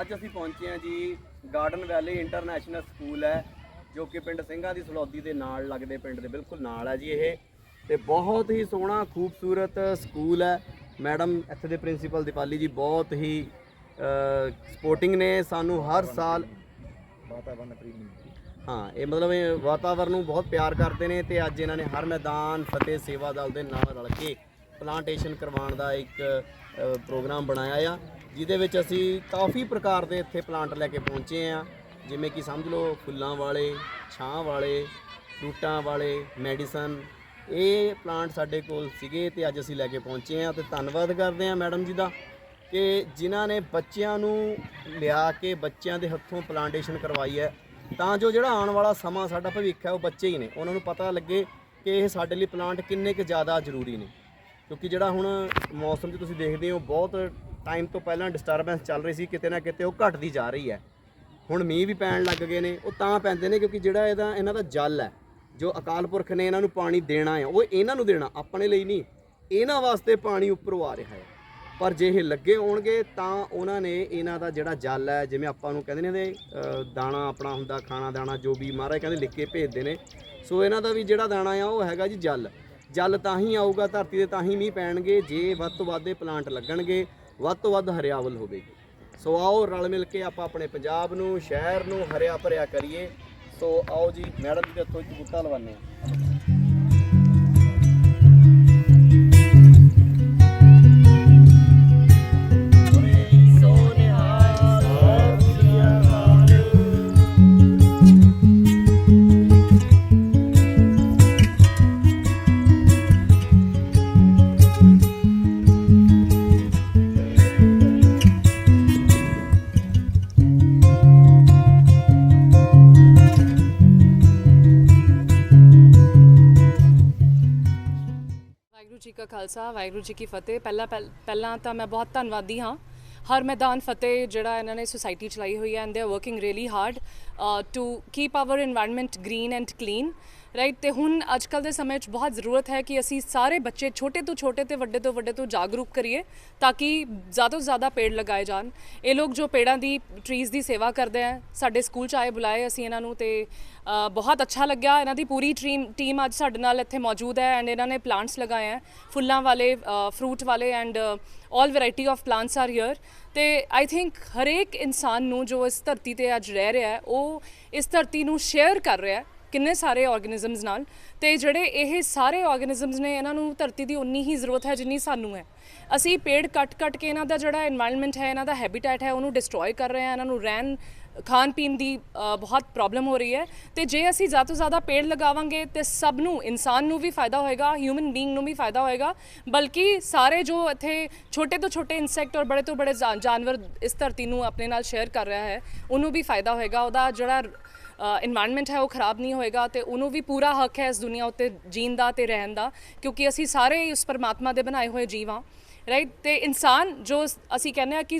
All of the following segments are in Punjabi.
ਅੱਜ ਅਸੀਂ ਪਹੁੰਚੇ ਹਾਂ ਜੀ ਗਾਰਡਨ ਵੈਲੀ ਇੰਟਰਨੈਸ਼ਨਲ ਸਕੂਲ ਹੈ ਜੋ ਕਿ ਪਿੰਡ ਸਿੰਘਾਂ ਦੀ ਸਲੌਦੀ ਦੇ ਨਾਲ ਲੱਗਦੇ ਪਿੰਡ ਦੇ ਬਿਲਕੁਲ ਨਾਲ ਹੈ ਜੀ ਇਹ। ਤੇ ਬਹੁਤ ਹੀ ਸੋਹਣਾ ਖੂਬਸੂਰਤ ਸਕੂਲ ਹੈ। ਮੈਡਮ ਇੱਥੇ ਦੇ ਪ੍ਰਿੰਸੀਪਲ ਦੀਪਾਲੀ ਜੀ ਬਹੁਤ ਹੀ ਸਪੋਰਟਿੰਗ ਨੇ ਸਾਨੂੰ ਹਰ ਸਾਲ ਵਾਤਾਵਰਨ ਪ੍ਰੇਮੀ ਹਾਂ ਇਹ ਮਤਲਬ ਇਹ ਵਾਤਾਵਰਨ ਨੂੰ ਬਹੁਤ ਪਿਆਰ ਕਰਦੇ ਨੇ ਤੇ ਅੱਜ ਇਹਨਾਂ ਨੇ ਹਰ ਮੈਦਾਨ ਫਤਿਹ ਸੇਵਾ ਦਲ ਦੇ ਨਾਲ ਰਲ ਕੇ ਪਲਾਂਟੇਸ਼ਨ ਕਰਵਾਉਣ ਦਾ ਇੱਕ ਪ੍ਰੋਗਰਾਮ ਬਣਾਇਆ ਆ। ਜਿਹਦੇ ਵਿੱਚ ਅਸੀਂ ਕਾਫੀ ਪ੍ਰਕਾਰ ਦੇ ਇੱਥੇ ਪਲਾਂਟ ਲੈ ਕੇ ਪਹੁੰਚੇ ਆ ਜਿਵੇਂ ਕਿ ਸਮਝ ਲਓ ਫੁੱਲਾਂ ਵਾਲੇ, ਛਾਂ ਵਾਲੇ, ਫਰੂਟਾਂ ਵਾਲੇ, ਮੈਡੀਸਨ। ਇਹ ਪਲਾਂਟ ਸਾਡੇ ਕੋਲ ਸੀਗੇ ਤੇ ਅੱਜ ਅਸੀਂ ਲੈ ਕੇ ਪਹੁੰਚੇ ਆ ਤੇ ਧੰਨਵਾਦ ਕਰਦੇ ਆ ਮੈਡਮ ਜੀ ਦਾ ਕਿ ਜਿਨ੍ਹਾਂ ਨੇ ਬੱਚਿਆਂ ਨੂੰ ਲਿਆ ਕੇ ਬੱਚਿਆਂ ਦੇ ਹੱਥੋਂ ਪਲਾਂਟੇਸ਼ਨ ਕਰਵਾਈ ਹੈ। ਤਾਂ ਜੋ ਜਿਹੜਾ ਆਉਣ ਵਾਲਾ ਸਮਾਂ ਸਾਡਾ ਭਵਿੱਖ ਹੈ ਉਹ ਬੱਚੇ ਹੀ ਨੇ। ਉਹਨਾਂ ਨੂੰ ਪਤਾ ਲੱਗੇ ਕਿ ਇਹ ਸਾਡੇ ਲਈ ਪਲਾਂਟ ਕਿੰਨੇ ਕੁ ਜ਼ਿਆਦਾ ਜ਼ਰੂਰੀ ਨੇ। ਕਿਉਂਕਿ ਜਿਹੜਾ ਹੁਣ ਮੌਸਮ 'ਚ ਤੁਸੀਂ ਦੇਖਦੇ ਹੋ ਬਹੁਤ ਟਾਈਮ ਤੋਂ ਪਹਿਲਾਂ ਡਿਸਟਰਬੈਂਸ ਚੱਲ ਰਹੀ ਸੀ, ਕਿਤੇ ਨਾ ਕਿਤੇ ਉਹ ਘਟਦੀ ਜਾ ਰਹੀ ਹੈ। ਹੁਣ ਮੀਂਹ ਵੀ ਪੈਣ ਲੱਗ ਗਏ ਨੇ, ਉਹ ਤਾਂ ਪੈਂਦੇ ਨੇ ਕਿਉਂਕਿ ਜਿਹੜਾ ਇਹਦਾ, ਇਹਨਾਂ ਦਾ ਜਲ ਹੈ, ਜੋ ਅਕਾਲ ਪੁਰਖ ਨੇ ਇਹਨਾਂ ਨੂੰ ਪਾਣੀ ਦੇਣਾ ਹੈ, ਉਹ ਇਹਨਾਂ ਨੂੰ ਦੇਣਾ, ਆਪਣੇ ਲਈ ਨਹੀਂ, ਇਹਨਾਂ ਵਾਸਤੇ ਪਾਣੀ ਉੱਪਰੋਂ ਆ ਰਿਹਾ ਹੈ। ਪਰ ਜੇ ਇਹ ਲੱਗੇ ਹੋਣਗੇ, ਤਾਂ ਉਹਨਾਂ ਨੇ ਇਹਨਾਂ ਦਾ ਜਿਹੜਾ ਜਲ ਹੈ, ਜਿਵੇਂ ਆਪਾਂ ਨੂੰ ਕਹਿੰਦੇ ਨੇ ਇਹਦੇ ਦਾਣਾ ਆਪਣਾ ਹੁੰਦਾ, ਖਾਣਾ ਦਾਣਾ, ਜੋ ਵੀ ਮਹਾਰਾਜ ਕਹਿੰਦੇ ਲਿਖ ਕੇ ਭੇਜਦੇ ਨੇ, ਸੋ ਇਹਨਾਂ ਦਾ ਵੀ ਜਿਹੜਾ ਦਾਣਾ ਆ, ਉਹ ਹੈਗਾ ਜੀ ਜਲ। ਜਲ ਤਾਂ ਹੀ ਆਊਗਾ, ਧਰਤੀ ਤੇ ਤਾਂ ਹੀ ਮੀਂਹ ਪੈਣਗੇ, ਜੇ ਵੱਧ ਤੋਂ ਵੱਧ ਇਹ ਪਲਾਂਟ ਲੱਗਣਗੇ ਵੱਧ ਤੋਂ ਵੱਧ ਹਰਿਆਵਲ ਹੋਵੇਗੀ। ਸੋ ਆਓ ਰਲ ਮਿਲ ਕੇ ਆਪਾਂ ਆਪਣੇ ਪੰਜਾਬ ਨੂੰ, ਸ਼ਹਿਰ ਨੂੰ ਹਰਿਆ ਭਰਿਆ ਕਰੀਏ। ਸੋ ਆਓ ਜੀ, ਮੈਡਮ ਜੀ ਦੇ ਹੱਥੋਂ ਇੱਕ ਬੂਟਾ ਲਵਾਉਂਦੇ ਆ ਜੀ ਕਾ ਖਾਲਸਾ, ਵਾਹਿਗੁਰੂ ਜੀ ਕੀ ਫਤਿਹ। ਪਹਿਲਾਂ ਪਹਿਲਾਂ ਤਾਂ ਮੈਂ ਬਹੁਤ ਧੰਨਵਾਦੀ ਹਾਂ। ਹਰ ਮੈਦਾਨ ਫਤਿਹ ਜਿਹੜਾ ਇਹਨਾਂ ਨੇ ਸੁਸਾਇਟੀ ਚਲਾਈ ਹੋਈ ਹੈ and they are working really hard to keep our environment green and clean right ਤੇ ਹੁਣ ਅੱਜ ਕੱਲ ਦੇ ਸਮੇਂ 'ਚ ਬਹੁਤ ਜ਼ਰੂਰਤ ਹੈ ਕਿ ਅਸੀਂ ਸਾਰੇ ਬੱਚੇ ਛੋਟੇ ਤੋਂ ਛੋਟੇ ਤੇ ਵੱਡੇ ਤੋਂ ਵੱਡੇ ਤੋਂ ਜਾਗਰੂਕ ਕਰੀਏ ਤਾਂ ਕਿ ਜ਼ਿਆਦਾ ਤੋਂ ਜ਼ਿਆਦਾ ਪੇੜ ਲਗਾਏ ਜਾਣ। ਇਹ ਲੋਕ ਜੋ ਪੇੜਾਂ ਦੀ ਟਰੀਜ਼ ਦੀ ਸੇਵਾ ਕਰਦੇ ਆ, ਸਾਡੇ ਸਕੂਲ 'ਚ ਆਏ ਬੁਲਾਏ ਅਸੀਂ ਇਹਨਾਂ ਨੂੰ ਤੇ ਬਹੁਤ ਅੱਛਾ ਲੱਗਿਆ। ਇਹਨਾਂ ਦੀ ਪੂਰੀ ਟੀਮ ਟੀਮ ਅੱਜ ਸਾਡੇ ਨਾਲ ਇੱਥੇ ਮੌਜੂਦ ਹੈ ਐਂਡ ਇਹਨਾਂ ਨੇ ਪਲਾਂਟਸ ਲਗਾਏ ਹੈ ਫੁੱਲਾਂ ਵਾਲੇ ਫਰੂਟ ਵਾਲੇ and all variety of plants are here ਤੇ ਆਈ ਥਿੰਕ ਹਰੇਕ ਇਨਸਾਨ ਨੂੰ ਜੋ ਇਸ ਧਰਤੀ ਤੇ ਅੱਜ ਰਹਿ ਰਿਹਾ ਹੈ, ਉਹ ਇਸ ਧਰਤੀ ਨੂੰ ਸ਼ੇਅਰ ਕਰ ਰਿਹਾ ਹੈ। ਕਿੰਨੇ ਸਾਰੇ ਆਰਗੇਨਿਜ਼ਮਸ ਨਾਲ ਤੇ ਜਿਹੜੇ ਇਹ ਸਾਰੇ ਆਰਗੇਨਿਜ਼ਮਸ ਨੇ, ਇਹਨਾਂ ਨੂੰ ਧਰਤੀ ਦੀ ਉਨੀ ਹੀ ਜ਼ਰੂਰਤ ਹੈ ਜਿੰਨੀ ਸਾਨੂੰ ਹੈ। ਅਸੀਂ ਪੇੜ ਕੱਟ-ਕੱਟ ਕੇ ਇਹਨਾਂ ਦਾ ਜਿਹੜਾ এনवायरमेंट ਹੈ, ਇਹਨਾਂ ਦਾ ਹੈਬਿਟੈਟ ਹੈ, ਉਹਨੂੰ ਡਿਸਟਰੋਏ ਕਰ ਰਹੇ ਹਾਂ, ਇਹਨਾਂ ਨੂੰ ਰਹਿਣ, ਖਾਣ ਪੀਣ ਦੀ ਬਹੁਤ ਪ੍ਰੋਬਲਮ ਹੋ ਰਹੀ ਹੈ। ਤੇ ਜੇ ਅਸੀਂ ਜ਼ਿਆਦਾ ਤੋਂ ਜ਼ਿਆਦਾ ਪੇੜ ਲਗਾਵਾਂਗੇ ਤੇ ਸਭ ਨੂੰ, ਇਨਸਾਨ ਨੂੰ ਵੀ ਫਾਇਦਾ ਹੋਏਗਾ ਹਿਊਮਨ ਬੀਇੰਗ ਨੂੰ ਵੀ ਫਾਇਦਾ ਹੋਏਗਾ। ਬਲਕਿ ਸਾਰੇ ਜੋ ਇੱਥੇ ਛੋਟੇ ਤੋਂ ਛੋਟੇ ਇਨਸੈਕਟ ਔਰ ਬੜੇ ਤੋਂ ਬੜੇ ਜਾਨਵਰ ਇਸ ਧਰਤੀ ਨੂੰ ਆਪਣੇ ਨਾਲ ਸ਼ੇਅਰ ਕਰ ਰਿਹਾ ਹੈ, ਉਹਨੂੰ ਵੀ ਫਾਇਦਾ ਹੋਏਗਾ। ਉਹਦਾ ਜਿਹੜਾ এনवायरमेंट ਹੈ, ਉਹ ਖਰਾਬ ਨਹੀਂ ਹੋਏਗਾ ਤੇ ਉਹਨੂੰ ਵੀ ਪੂਰਾ ਹੱਕ ਹੈ ਇਸ ਦੁਨੀਆ ਉੱਤੇ ਜੀਣ ਦਾ ਤੇ ਰਹਿਣ ਦਾ, ਕਿਉਂਕਿ ਅਸੀਂ ਸਾਰੇ ਉਸ ਪਰਮਾਤਮਾ ਦੇ ਬਣਾਏ ਹੋਏ ਜੀਵ ਹਾਂ ਰਾਈਟ ਤੇ ਇਨਸਾਨ ਜੋ ਅਸੀਂ ਕਹਿੰਦੇ ਆ ਕਿ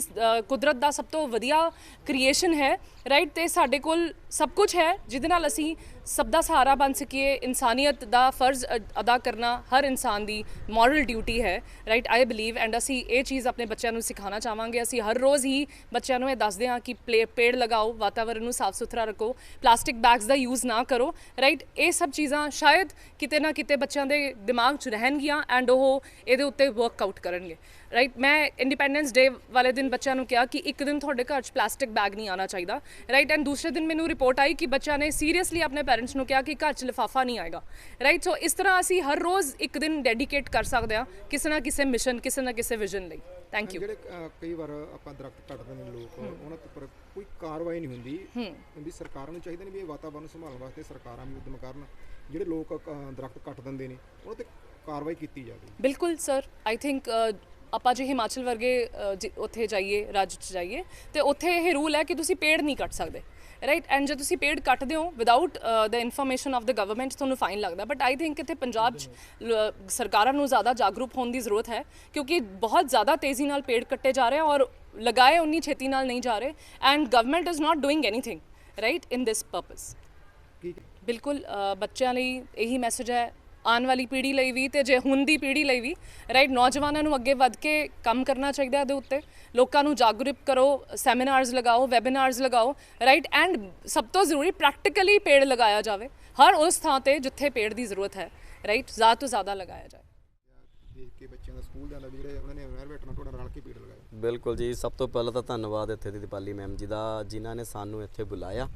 ਕੁਦਰਤ ਦਾ ਸਭ ਤੋਂ ਵਧੀਆ ਕ੍ਰੀਏਸ਼ਨ ਹੈ ਰਾਈਟ ਤੇ ਸਾਡੇ ਕੋਲ ਸਭ ਕੁਝ ਹੈ, ਜਿਹਦੇ ਨਾਲ ਅਸੀਂ ਸਭ ਦਾ ਸਹਾਰਾ ਬਣ ਸਕੀਏ, ਇਨਸਾਨੀਅਤ ਦਾ ਫਰਜ਼ ਅ- ਅਦਾ ਕਰਨਾ ਹਰ ਇਨਸਾਨ ਦੀ ਮੋਰਲ ਡਿਊਟੀ ਹੈ ਰਾਈਟ ਆਈ ਬਲੀਵ ਐਂਡ ਅਸੀਂ ਇਹ ਚੀਜ਼ ਆਪਣੇ ਬੱਚਿਆਂ ਨੂੰ ਸਿਖਾਉਣਾ ਚਾਹਾਂਗੇ। ਅਸੀਂ ਹਰ ਰੋਜ਼ ਹੀ ਬੱਚਿਆਂ ਨੂੰ ਇਹ ਦੱਸਦੇ ਹਾਂ ਕਿ ਪਲੇ- ਪੇੜ ਲਗਾਓ ਵਾਤਾਵਰਣ ਨੂੰ ਸਾਫ਼ ਸੁਥਰਾ ਰੱਖੋ ਪਲਾਸਟਿਕ ਬੈਗਸ ਦਾ ਯੂਜ਼ ਨਾ ਕਰੋ ਰਾਈਟ ਇਹ ਸਭ ਚੀਜ਼ਾਂ ਸ਼ਾਇਦ ਕਿਤੇ ਨਾ ਕਿਤੇ ਬੱਚਿਆਂ ਦੇ ਦਿਮਾਗ 'ਚ ਰਹਿਣਗੀਆਂ ਐਂਡ ਉਹ ਇਹਦੇ ਉੱਤੇ ਵਰਕਆਊਟ ਕਰਨਗੇ। ਰਾਈਟ ਮੈਂ ਇੰਡੀਪੈਂਡੈਂਸ ਡੇ ਵਾਲੇ ਦਿਨ ਬੱਚਿਆਂ ਨੂੰ ਕਿਹਾ ਕਿ ਇੱਕ ਦਿਨ ਤੁਹਾਡੇ ਘਰ 'ਚ ਪਲਾਸਟਿਕ ਬੈਗ ਨਹੀਂ ਆਣਾ ਚਾਹੀਦਾ। ਰਾਈਟ ਐਂਡ ਦੂਸਰੇ ਦਿਨ ਮੈਨੂੰ ਰਿਪੋਰਟ ਆਈ ਕਿ ਬੱਚਿਆਂ ਨੇ ਸੀਰੀਅਸਲੀ ਆਪਣੇ ਪੈਰੈਂਟਸ ਨੂੰ ਕਿਹਾ ਕਿ ਘਰ 'ਚ ਲਿਫਾਫਾ ਨਹੀਂ ਆਏਗਾ। ਰਾਈਟ ਸੋ ਇਸ ਤਰ੍ਹਾਂ ਅਸੀਂ ਹਰ ਰੋਜ਼ ਇੱਕ ਦਿਨ ਡੈਡੀਕੇਟ ਕਰ ਸਕਦੇ ਹਾਂ ਕਿਸੇ ਨਾ ਕਿਸੇ ਮਿਸ਼ਨ ਕਿਸੇ ਨਾ ਕਿਸੇ ਵਿਜ਼ਨ ਲਈ। ਥੈਂਕ ਯੂ ਜਿਹੜੇ ਕਈ ਵਾਰ ਆਪਾਂ ਦਰਖਤ ਕੱਟਦੇ ਨੇ ਲੋਕ ਉਹਨਾਂ ਤੇ ਉੱਪਰ ਕੋਈ ਕਾਰਵਾਈ ਨਹੀਂ ਹੁੰਦੀ। ਹੁੰਦੀ ਸਰਕਾਰਾਂ ਨੂੰ ਚਾਹੀਦਾ ਨੇ ਵੀ ਇਹ ਵਾਤਾਵਰਣ ਸੰਭਾਲਣ ਵਾਸਤੇ ਸਰਕਾਰਾਂ ਵੀ ਉਦਮ ਕਰਨ। ਜਿਹੜੇ ਲੋਕ ਦਰਖਤ ਕੱਟ ਦਿੰਦੇ ਨੇ ਉਹਨਾਂ ਤੇ ਕਾਰਵਾਈ ਕੀਤੀ ਜਾਵੇ। ਬਿਲਕੁਲ ਸਰ ਆਈ ਥਿੰਕ ਆਪਾਂ ਜੇ ਹਿਮਾਚਲ ਵਰਗੇ ਉੱਥੇ ਜਾਈਏ ਰਾਜ 'ਚ ਜਾਈਏ ਤੇ ਉੱਥੇ ਇਹ ਰੂਲ ਹੈ ਕਿ ਤੁਸੀਂ ਪੇੜ ਨਹੀਂ ਕੱਟ ਸਕਦੇ ਰਾਈਟ ਐਂਡ ਜੇ ਤੁਸੀਂ ਪੇੜ ਕੱਟਦੇ ਹੋ without the information of the government ਤੁਹਾਨੂੰ ਫਾਈਨ ਲੱਗਦਾ। ਬਟ ਆਈ ਥਿੰਕ ਇੱਥੇ ਪੰਜਾਬ 'ਚ ਸਰਕਾਰਾਂ ਨੂੰ ਜ਼ਿਆਦਾ ਜਾਗਰੂਕ ਹੋਣ ਦੀ ਜ਼ਰੂਰਤ ਹੈ ਕਿਉਂਕਿ ਬਹੁਤ ਜ਼ਿਆਦਾ ਤੇਜ਼ੀ ਨਾਲ ਪੇੜ ਕੱਟੇ ਜਾ ਰਹੇ ਆ ਔਰ ਲਗਾਏ ਉਨੀ ਛੇਤੀ ਨਾਲ ਨਹੀਂ ਜਾ ਰਹੇ and government is not doing anything right in this purpose ਬਿਲਕੁਲ ਬੱਚਿਆਂ ਲਈ ਇਹੀ ਮੈਸੇਜ ਹੈ ਆਉਣ ਵਾਲੀ ਪੀੜ੍ਹੀ ਲਈ ਵੀ ਤੇ ਜੇ ਹੁਣ ਦੀ ਪੀੜ੍ਹੀ ਲਈ ਵੀ ਰਾਈਟ ਨੌਜਵਾਨਾਂ ਨੂੰ ਅੱਗੇ ਵੱਧ ਕੇ ਕੰਮ ਕਰਨਾ ਚਾਹੀਦਾ ਇਹਦੇ ਉੱਤੇ। ਲੋਕਾਂ ਨੂੰ ਜਾਗਰੂਕ ਕਰੋ ਸੈਮੀਨਾਰਸ ਲਗਾਓ ਵੈਬਿਨਾਰਸ ਲਗਾਓ ਰਾਈਟ ਐਂਡ ਸਭ ਤੋਂ ਜ਼ਰੂਰੀ ਪ੍ਰੈਕਟੀਕਲੀ ਪੇੜ ਲਗਾਇਆ ਜਾਵੇ। ਹਰ ਉਸ ਥਾਂ ਤੇ ਜਿੱਥੇ ਪੇੜ ਦੀ ਜ਼ਰੂਰਤ ਹੈ ਰਾਈਟ ਜ਼ਿਆਦਾ ਤੋਂ ਜ਼ਿਆਦਾ ਲਗਾਇਆ ਜਾਵੇ। ਬਿਲਕੁਲ ਜੀ ਸਭ ਤੋਂ ਪਹਿਲਾਂ ਤਾਂ ਧੰਨਵਾਦ ਇੱਥੇ ਦੀ ਦੀਪਾਲੀ ਮੈਮ ਜੀ ਦਾ ਜਿਨ੍ਹਾਂ ਨੇ ਸਾਨੂੰ ਇੱਥੇ ਬੁਲਾਇਆ।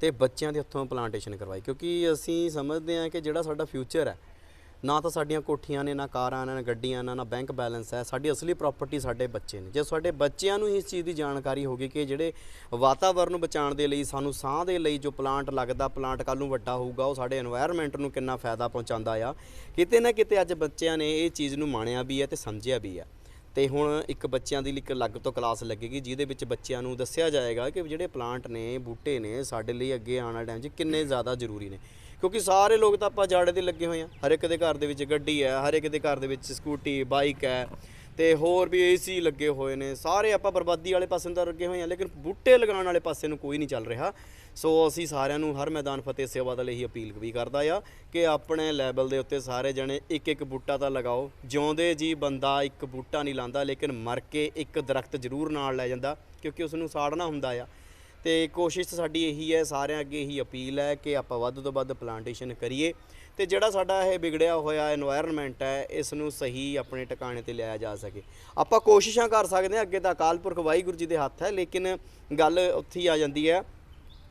ਤੇ ਬੱਚਿਆਂ ਦੇ ਹੱਥੋਂ ਪਲਾਂਟੇਸ਼ਨ ਕਰਵਾਈ, ਕਿਉਂਕਿ ਅਸੀਂ ਸਮਝਦੇ ਹਾਂ ਕਿ ਜਿਹੜਾ ਸਾਡਾ ਫਿਊਚਰ ਹੈ, ਨਾ ਤਾਂ ਸਾਡੀਆਂ ਕੋਠੀਆਂ ਨੇ, ਨਾ ਕਾਰਾਂ ਨੇ, ਨਾ ਗੱਡੀਆਂ ਨੇ, ਨਾ ਬੈਂਕ ਬੈਲੈਂਸ ਹੈ, ਸਾਡੀ ਅਸਲੀ ਪ੍ਰਾਪਰਟੀ ਸਾਡੇ ਬੱਚੇ ਨੇ। ਜੇ ਸਾਡੇ ਬੱਚਿਆਂ ਨੂੰ ਇਸ ਚੀਜ਼ ਦੀ ਜਾਣਕਾਰੀ ਹੋਗੀ ਕਿ ਜਿਹੜੇ ਵਾਤਾਵਰਨ ਨੂੰ ਬਚਾਉਣ ਦੇ ਲਈ, ਸਾਨੂੰ ਸਾਹ ਦੇ ਲਈ ਜੋ ਪਲਾਂਟ ਲੱਗਦਾ ਪਲਾਂਟ ਕੱਲ ਨੂੰ ਵੱਡਾ ਹੋਊਗਾ, ਉਹ ਸਾਡੇ এনवायरमेंट ਨੂੰ ਕਿੰਨਾ ਫਾਇਦਾ ਪਹੁੰਚਾਉਂਦਾ ਆ, ਕਿਤੇ ਨਾ ਕਿਤੇ ਅੱਜ ਬੱਚਿਆਂ ਨੇ ਇਹ ਚੀਜ਼ ਨੂੰ ਮਾਣਿਆ ਵੀ ਹੈ ਤੇ ਸਮਝਿਆ ਵੀ ਹੈ। ਤੇ ਹੁਣ ਇੱਕ ਬੱਚਿਆਂ ਦੀ ਇੱਕ ਅਲੱਗ ਤੋਂ ਕਲਾਸ ਲੱਗੇਗੀ, ਜਿਹਦੇ ਵਿੱਚ ਬੱਚਿਆਂ ਨੂੰ ਦੱਸਿਆ ਜਾਏਗਾ ਕਿ ਜਿਹੜੇ ਪਲਾਂਟ ਨੇ, ਬੂਟੇ ਨੇ, ਸਾਡੇ ਲਈ ਅੱਗੇ ਆਉਣ ਵਾਲੇ ਟਾਈਮ 'ਚ ਕਿੰਨੇ ਜ਼ਿਆਦਾ ਜ਼ਰੂਰੀ ਨੇ। ਕਿਉਂਕਿ ਸਾਰੇ ਲੋਕ ਤਾਂ ਆਪਾਂ ਜਾੜੇ 'ਤੇ ਲੱਗੇ ਹੋਏ ਆ। ਹਰ ਇੱਕ ਦੇ ਘਰ ਦੇ ਵਿੱਚ ਗੱਡੀ ਹੈ, ਹਰ ਇੱਕ ਦੇ ਘਰ ਦੇ ਵਿੱਚ ਸਕੂਟੀ ਬਾਈਕ ਹੈ ਤੇ ਹੋਰ ਵੀ ਏਸੀ ਲੱਗੇ ਹੋਏ ਨੇ। ਸਾਰੇ ਆਪਾਂ ਬਰਬਾਦੀ ਵਾਲੇ ਪਾਸੇ ਨੂੰ ਤਾਂ ਲੱਗੇ ਹੋਏ ਆ, ਲੇਕਿਨ ਬੂਟੇ ਲਗਾਉਣ ਵਾਲੇ ਪਾਸੇ ਨੂੰ ਕੋਈ ਨਹੀਂ ਚੱਲ ਰਿਹਾ। ਸੋ ਅਸੀਂ ਸਾਰਿਆਂ ਨੂੰ ਹਰ ਮੈਦਾਨ ਫਤਿਹ ਸੇਵਾ ਦੇ ਲਈ ਅਪੀਲ ਵੀ ਕਰਦਾ ਆ ਕਿ ਆਪਣੇ ਲੈਵਲ ਦੇ ਉੱਤੇ ਸਾਰੇ ਜਣੇ ਇੱਕ ਇੱਕ ਬੂਟਾ ਤਾਂ ਲਗਾਓ। ਜਿਉਂਦੇ ਜੀ ਬੰਦਾ ਇੱਕ ਬੂਟਾ ਨਹੀਂ ਲਾਂਦਾ, ਲੇਕਿਨ ਮਰ ਕੇ ਇੱਕ ਦਰਖਤ ਜ਼ਰੂਰ ਨਾਲ ਲੈ ਜਾਂਦਾ ਕਿਉਂਕਿ ਉਸ ਨੂੰ ਸਾੜਨਾ ਹੁੰਦਾ ਆ। ਤੇ ਕੋਸ਼ਿਸ਼ ਸਾਡੀ ਇਹੀ ਹੈ, ਸਾਰਿਆਂ ਅੱਗੇ ਇਹੀ ਅਪੀਲ ਹੈ ਕਿ ਆਪਾਂ ਵੱਧ ਤੋਂ ਵੱਧ ਪਲਾਂਟੇਸ਼ਨ ਕਰੀਏ। ਤੇ ਜਿਹੜਾ ਸਾਡਾ ਇਹ ਵਿਗੜਿਆ ਹੋਇਆ এনवायरमेंट ਹੈ ਇਸ ਨੂੰ ਸਹੀ ਆਪਣੇ ਟਿਕਾਣੇ ਤੇ ਲਿਆਇਆ ਜਾ ਸਕੇ। ਆਪਾਂ ਕੋਸ਼ਿਸ਼ਾਂ ਕਰ ਸਕਦੇ ਹਾਂ, ਅੱਗੇ ਤਾਂ ਅਕਾਲ ਪੁਰਖ ਵਾਹਿਗੁਰੂ ਜੀ ਦੇ ਹੱਥ ਹੈ, ਲੇਕਿਨ ਗੱਲ ਉੱਥੇ ਹੀ ਆ ਜਾਂਦੀ ਹੈ।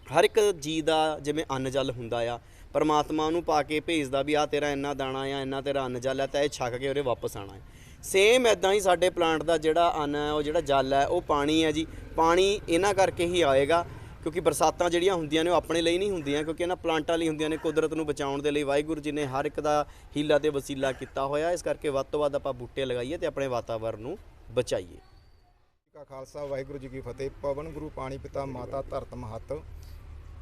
ਹਰ ਇੱਕ ਜੀ ਦਾ ਜਿਵੇਂ ਅੰਨ ਜਲ ਹੁੰਦਾ ਆ, ਪਰਮਾਤਮਾ ਉਹਨੂੰ ਪਾ ਕੇ ਭੇਜਦਾ ਵੀ ਆ ਤੇਰਾ ਇੰਨਾ ਦਾਣਾ ਆ, ਇੰਨਾ ਤੇਰਾ ਅੰਨ ਜਲ ਹੈ ਤਾਂ ਇਹ ਛੱਕ ਕੇ ਉਹਦੇ ਵਾਪਸ ਆਣਾ ਹੈ। ਸੇਮ ਐਦਾਂ ਹੀ ਸਾਡੇ ਪਲਾਂਟ ਦਾ ਜਿਹੜਾ ਅੰਨ ਹੈ, ਉਹ ਜਿਹੜਾ ਜਲ ਹੈ, ਉਹ ਪਾਣੀ ਹੈ ਜੀ। ਪਾਣੀ ਇਹਨਾਂ ਕਰਕੇ ਹੀ ਆਏਗਾ, ਕਿਉਂਕਿ ਬਰਸਾਤਾਂ ਜਿਹੜੀਆਂ ਹੁੰਦੀਆਂ ਨੇ, ਉਹ ਆਪਣੇ ਲਈ ਨਹੀਂ ਹੁੰਦੀਆਂ, ਕਿਉਂਕਿ ਇਹਨਾਂ ਪਲਾਂਟਾਂ ਲਈ ਹੁੰਦੀਆਂ ਨੇ ਕੁਦਰਤ ਨੂੰ ਬਚਾਉਣ ਦੇ ਲਈ। ਵਾਹਿਗੁਰੂ ਜੀ ਨੇ ਹਰ ਇੱਕ ਦਾ ਹੀਲਾ ਤੇ ਵਸੀਲਾ ਕੀਤਾ ਹੋਇਆ, ਇਸ ਕਰਕੇ ਵੱਧ ਤੋਂ ਵੱਧ ਆਪਾਂ ਬੂਟੇ ਲਗਾਈਏ ਤੇ ਆਪਣੇ ਵਾਤਾਵਰਣ ਨੂੰ ਬਚਾਈਏ। ਜੀ ਕਾ ਖਾਲਸਾ, ਵਾਹਿਗੁਰੂ ਜੀ ਕੀ ਫਤਿਹ। ਪਵਨ ਗੁਰੂ, ਪਾਣੀ ਪਿਤਾ, ਮਾਤਾ, ਧਰਤ ਮਹਤ।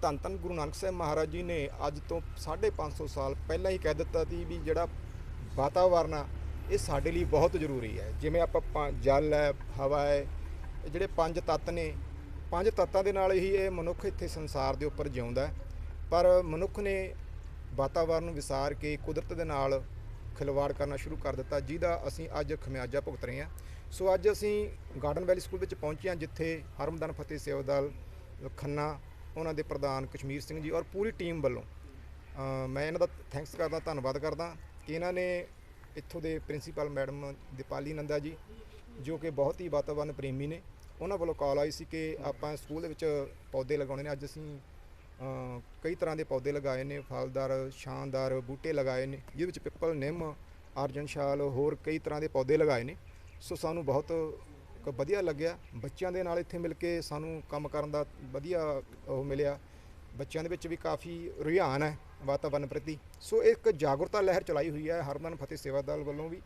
ਧੰਨ ਧੰਨ ਗੁਰੂ ਨਾਨਕ ਸਾਹਿਬ ਮਹਾਰਾਜ ਜੀ ਨੇ ਅੱਜ ਤੋਂ 550 ਸਾਲ ਪਹਿਲਾਂ ਹੀ ਕਹਿ ਦਿੱਤਾ ਸੀ ਵੀ ਜਿਹੜਾ ਵਾਤਾਵਰਨ ਆ, ਇਹ ਸਾਡੇ ਲਈ ਬਹੁਤ ਜ਼ਰੂਰੀ ਹੈ। ਜਿਵੇਂ ਆਪਾਂ ਜਲ ਹੈ, ਹਵਾ ਹੈ, ਇਹ ਜਿਹੜੇ ਪੰਜ ਤੱਤ ਨੇ, ਪੰਜ ਤੱਤਾਂ ਦੇ ਨਾਲ ਹੀ ਇਹ ਮਨੁੱਖ ਇੱਥੇ ਸੰਸਾਰ ਦੇ ਉੱਪਰ ਜਿਉਂਦਾ ਪਰ ਮਨੁੱਖ ਨੇ ਵਾਤਾਵਰਨ ਨੂੰ ਵਿਸਾਰ ਕੇ ਕੁਦਰਤ ਦੇ ਨਾਲ ਖਿਲਵਾੜ ਕਰਨਾ ਸ਼ੁਰੂ ਕਰ ਦਿੱਤਾ, ਜਿਹਦਾ ਅਸੀਂ ਅੱਜ ਖਮਿਆਜਾ ਭੁਗਤ ਰਹੇ ਹਾਂ। ਸੋ ਅੱਜ ਅਸੀਂ ਗਾਰਡਨ ਵੈਲੀ ਸਕੂਲ ਵਿੱਚ ਪਹੁੰਚੇ ਹਾਂ, ਜਿੱਥੇ ਹਰਮਦਨ ਫਤਿਹ ਸੇਵਾ ਖੰਨਾ ਉਹਨਾਂ ਦੇ ਪ੍ਰਧਾਨ ਕਸ਼ਮੀਰ ਸਿੰਘ ਜੀ ਔਰ ਪੂਰੀ ਟੀਮ ਵੱਲੋਂ। ਮੈਂ ਇਹਨਾਂ ਦਾ ਥੈਂਕਸ ਕਰਦਾ, ਧੰਨਵਾਦ ਕਰਦਾ ਕਿ ਇਹਨਾਂ ਨੇ ਇੱਥੋਂ ਦੇ ਪ੍ਰਿੰਸੀਪਲ ਮੈਡਮ ਦੀਪਾਲੀ ਨੰਦਾ ਜੀ, ਜੋ ਕਿ ਬਹੁਤ ਹੀ ਵਾਤਾਵਰਨ ਪ੍ਰੇਮੀ ਨੇ, ਉਹਨਾਂ ਵੱਲੋਂ ਕਾਲ ਆਈ ਸੀ ਕਿ ਆਪਾਂ ਸਕੂਲ ਦੇ ਵਿੱਚ ਪੌਦੇ ਲਗਾਉਣੇ ਨੇ। ਅੱਜ ਅਸੀਂ ਕਈ ਤਰ੍ਹਾਂ ਦੇ ਪੌਦੇ ਲਗਾਏ ਨੇ, ਫਲਦਾਰ, ਸ਼ਾਨਦਾਰ ਬੂਟੇ ਲਗਾਏ ਨੇ, ਜਿਹਦੇ ਵਿੱਚ ਪਿੱਪਲ, ਨਿੰਮ, ਅਰਜਨ ਸ਼ਾਲ ਹੋਰ ਕਈ ਤਰ੍ਹਾਂ ਦੇ ਪੌਦੇ ਲਗਾਏ ਨੇ। ਸੋ ਸਾਨੂੰ ਬਹੁਤ ਕ- ਵਧੀਆ ਲੱਗਿਆ। ਬੱਚਿਆਂ ਦੇ ਨਾਲ ਇੱਥੇ ਮਿਲ ਕੇ ਸਾਨੂੰ ਕੰਮ ਕਰਨ ਦਾ ਵਧੀਆ ਉਹ ਮਿਲਿਆ। ਬੱਚਿਆਂ ਦੇ ਵਿੱਚ ਵੀ ਕਾਫੀ ਰੁਝਾਨ ਹੈ ਵਾਤਾਵਰਨ ਪ੍ਰਤੀ। ਸੋ ਇੱਕ ਜਾਗਰੂਕਤਾ ਲਹਿਰ ਚਲਾਈ ਹੋਈ ਹੈ ਹਰਮਨ ਫਤਿਹ ਸੇਵਾ ਦਲ ਵੱਲੋਂ ਵੀ।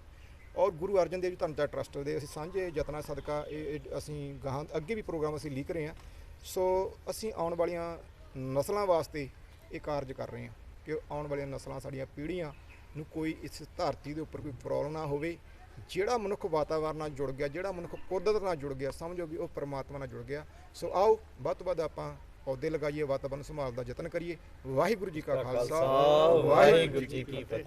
ਔਰ ਗੁਰੂ ਅਰਜਨ ਦੇਵ ਜੀ ਧੰਨਚਾ ਟਰਸਟ ਦੇ ਅਸੀਂ ਸਾਂਝੇ ਯਤਨਾਂ ਸਦਕਾ ਇਹ ਇਹ ਅਸੀਂ ਗਾਹਾਂ ਅੱਗੇ ਵੀ ਪ੍ਰੋਗਰਾਮ ਅਸੀਂ ਲੀਕ ਰਹੇ ਹਾਂ। ਸੋ ਅਸੀਂ ਆਉਣ ਵਾਲੀਆਂ ਨਸਲਾਂ ਵਾਸਤੇ ਇਹ ਕਾਰਜ ਕਰ ਰਹੇ ਹਾਂ ਕਿ ਆਉਣ ਵਾਲੀਆਂ ਨਸਲਾਂ ਸਾਡੀਆਂ ਪੀੜ੍ਹੀਆਂ ਨੂੰ ਕੋਈ ਇਸ ਧਰਤੀ ਦੇ ਉੱਪਰ ਕੋਈ ਪ੍ਰੋਬਲਮ ਨਾ ਹੋਵੇ। ਜਿਹੜਾ ਮਨੁੱਖ ਵਾਤਾਵਰਨ ਨਾਲ ਜੁੜ ਗਿਆ ਜਿਹੜਾ ਮਨੁੱਖ ਕੁਦਰਤ ਨਾਲ ਜੁੜ ਗਿਆ ਸਮਝੋ ਵੀ ਉਹ ਪਰਮਾਤਮਾ ਨਾਲ ਜੁੜ ਗਿਆ। ਸੋ ਆਓ ਵੱਧ ਤੋਂ ਵੱਧ ਆਪਾਂ ਪੌਦੇ ਲਗਾਈਏ ਵਾਤਾਵਰਨ ਸੰਭਾਲ ਦਾ ਯਤਨ ਕਰੀਏ। ਵਾਹਿਗੁਰੂ ਜੀ ਕਾ ਖਾਲਸਾ। ਵਾਹਿਗੁਰੂ ਜੀ ਕੀ ਫਤਿਹ।